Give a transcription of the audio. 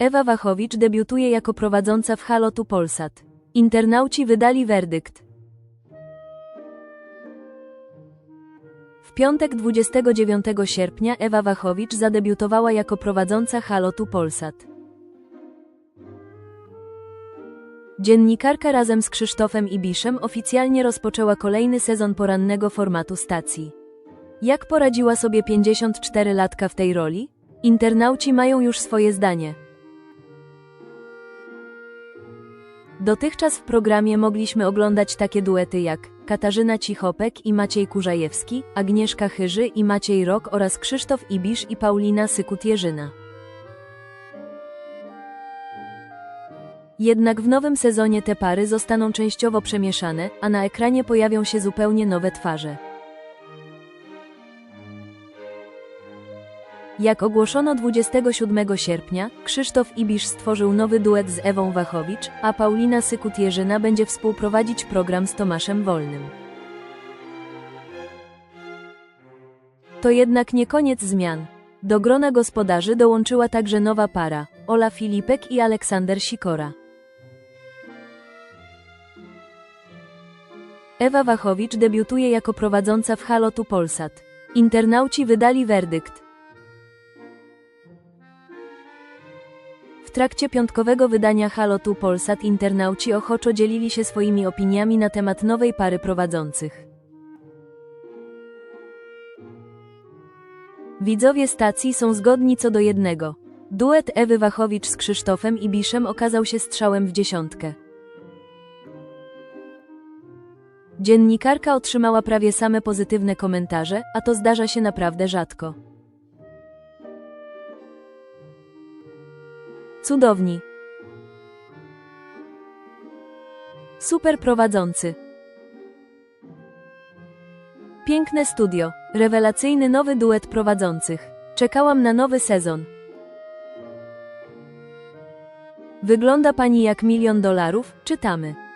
Ewa Wachowicz debiutuje jako prowadząca w Halo tu Polsat. Internauci wydali werdykt. W piątek 29 sierpnia Ewa Wachowicz zadebiutowała jako prowadząca Halo tu Polsat. Dziennikarka razem z Krzysztofem Ibiszem oficjalnie rozpoczęła kolejny sezon porannego formatu stacji. Jak poradziła sobie 54-latka w tej roli? Internauci mają już swoje zdanie. Dotychczas w programie mogliśmy oglądać takie duety jak Katarzyna Cichopek i Maciej Kurzajewski, Agnieszka Chyży i Maciej Rok oraz Krzysztof Ibisz i Paulina Sykut-Jerzyna. Jednak w nowym sezonie te pary zostaną częściowo przemieszane, a na ekranie pojawią się zupełnie nowe twarze. Jak ogłoszono 27 sierpnia, Krzysztof Ibisz stworzył nowy duet z Ewą Wachowicz, a Paulina Sykut-Jerzyna będzie współprowadzić program z Tomaszem Wolnym. To jednak nie koniec zmian. Do grona gospodarzy dołączyła także nowa para, Ola Filipek i Aleksander Sikora. Ewa Wachowicz debiutuje jako prowadząca w Halo tu Polsat. Internauci wydali werdykt. W trakcie piątkowego wydania Halo tu Polsat internauci ochoczo dzielili się swoimi opiniami na temat nowej pary prowadzących. Widzowie stacji są zgodni co do jednego. Duet Ewy Wachowicz z Krzysztofem Ibiszem okazał się strzałem w dziesiątkę. Dziennikarka otrzymała prawie same pozytywne komentarze, a to zdarza się naprawdę rzadko. Cudowni. Super prowadzący. Piękne studio. Rewelacyjny nowy duet prowadzących. Czekałam na nowy sezon. Wygląda pani jak milion dolarów, czytamy.